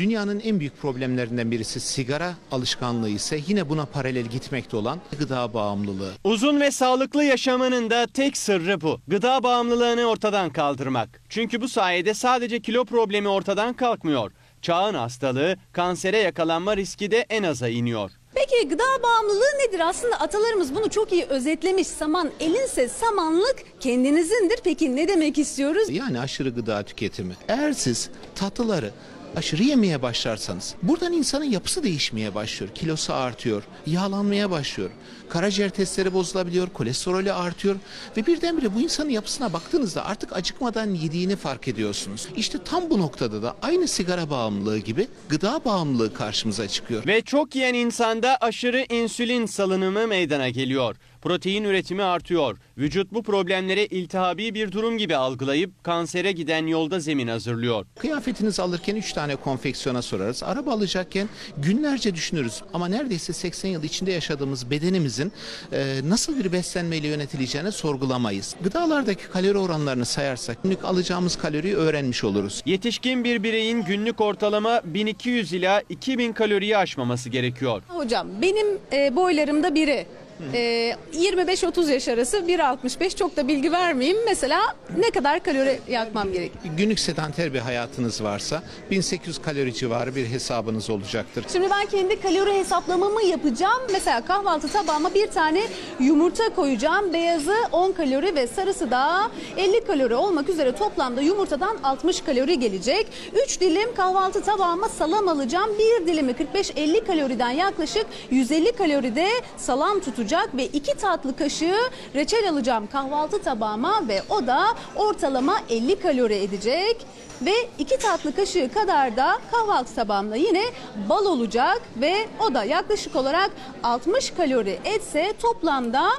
Dünyanın en büyük problemlerinden birisi sigara alışkanlığı ise yine buna paralel gitmekte olan gıda bağımlılığı. Uzun ve sağlıklı yaşamının da tek sırrı bu. Gıda bağımlılığını ortadan kaldırmak. Çünkü bu sayede sadece kilo problemi ortadan kalkmıyor. Çağın hastalığı, kansere yakalanma riski de en aza iniyor. Peki gıda bağımlılığı nedir? Aslında atalarımız bunu çok iyi özetlemiş. Saman elinse samanlık kendinizindir. Peki ne demek istiyoruz? Yani aşırı gıda tüketimi. Eğer siz tatlıları aşırı yemeye başlarsanız buradan insanın yapısı değişmeye başlıyor. Kilosu artıyor, yağlanmaya başlıyor. Karaciğer testleri bozulabiliyor, kolesterolü artıyor ve birdenbire bu insanın yapısına baktığınızda artık acıkmadan yediğini fark ediyorsunuz. İşte tam bu noktada da aynı sigara bağımlılığı gibi gıda bağımlılığı karşımıza çıkıyor. Ve çok yiyen insanda aşırı insülin salınımı meydana geliyor. Protein üretimi artıyor. Vücut bu problemleri iltihabi bir durum gibi algılayıp kansere giden yolda zemin hazırlıyor. Kıyafetinizi alırken 3 tane konfeksiyona sorarız. Araba alacakken günlerce düşünürüz. Ama neredeyse 80 yıl içinde yaşadığımız bedenimizin e, nasıl bir beslenmeyle yönetileceğini sorgulamayız. Gıdalardaki kalori oranlarını sayarsak günlük alacağımız kaloriyi öğrenmiş oluruz. Yetişkin bir bireyin günlük ortalama 1200 ila 2000 kaloriyi aşmaması gerekiyor. Hocam benim e, boylarımda biri. E, 25-30 yaş arası 1.65 çok da bilgi vermeyeyim. Mesela ne kadar kalori yakmam gerek? Günlük sedanter bir hayatınız varsa 1800 kalori civarı bir hesabınız olacaktır. Şimdi ben kendi kalori hesaplamamı yapacağım. Mesela kahvaltı tabağıma bir tane yumurta koyacağım. Beyazı 10 kalori ve sarısı da 50 kalori olmak üzere toplamda yumurtadan 60 kalori gelecek. 3 dilim kahvaltı tabağıma salam alacağım. Bir dilimi 45-50 kaloriden yaklaşık 150 kaloride salam tutacak ve 2 tatlı kaşığı reçel alacağım kahvaltı tabağıma ve o da ortalama 50 kalori edecek. Ve iki tatlı kaşığı kadar da kahvaltı tabağımda yine bal olacak ve o da yaklaşık olarak 60 kalori etse toplamda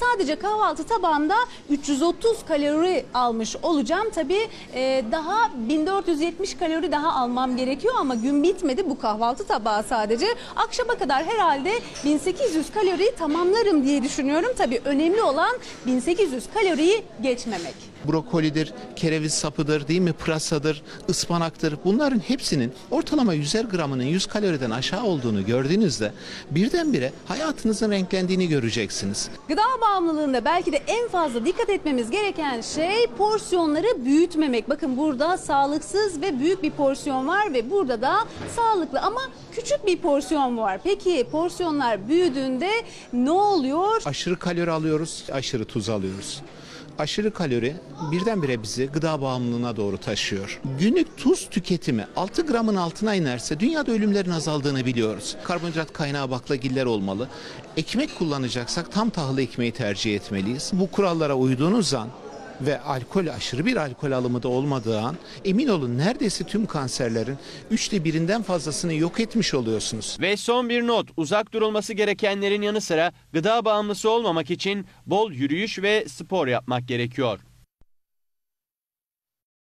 sadece kahvaltı tabağımda 330 kalori almış olacağım. Tabii e, daha 1470 kalori daha almam gerekiyor ama gün bitmedi bu kahvaltı tabağı sadece. Akşama kadar herhalde 1800 kaloriyi tamamlarım diye düşünüyorum. Tabii önemli olan 1800 kaloriyi geçmemek. Brokolidir, kereviz sapıdır, değil mi? Pırasadır, ıspanaktır. Bunların hepsinin ortalama 100'er gramının 100 kaloriden aşağı olduğunu gördüğünüzde birdenbire hayatınızın renklendiğini göreceksiniz. Gıda bağımlılığında belki de en fazla dikkat etmemiz gereken şey porsiyonları büyütmemek. Bakın burada sağlıksız ve büyük bir porsiyon var ve burada da sağlıklı ama küçük bir porsiyon var. Peki porsiyonlar büyüdüğünde ne oluyor? Aşırı kalori alıyoruz, aşırı tuz alıyoruz. Aşırı kalori birdenbire bizi gıda bağımlılığına doğru taşıyor. Günlük tuz tüketimi 6 gramın altına inerse dünyada ölümlerin azaldığını biliyoruz. Karbonhidrat kaynağı baklagiller olmalı. Ekmek kullanacaksak tam tahıllı ekmeği tercih etmeliyiz. Bu kurallara uyduğunuz an ve alkol aşırı bir alkol alımı da olmadığı an emin olun neredeyse tüm kanserlerin üçte birinden fazlasını yok etmiş oluyorsunuz. Ve son bir not, uzak durulması gerekenlerin yanı sıra gıda bağımlısı olmamak için bol yürüyüş ve spor yapmak gerekiyor.